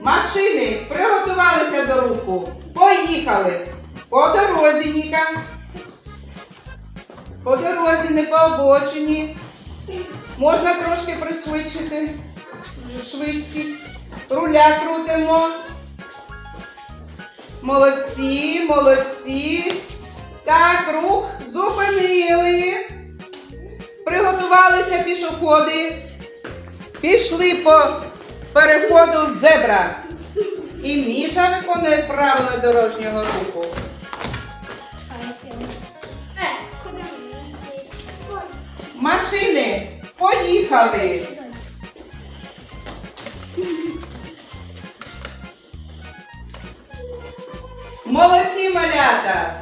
Машини приготувалися до руху. Поїхали. По дорозі, Ніка. По дорозі, не по обочині. Можна трошки пришвидшити швидкість. Руля крутимо. Молодці, молодці. Так, рух зупинили. Приготувалися пішоходи. Пішли по переходу зебра. І Міша виконує правила дорожнього руху. Машини, поїхали. Молодці, малята!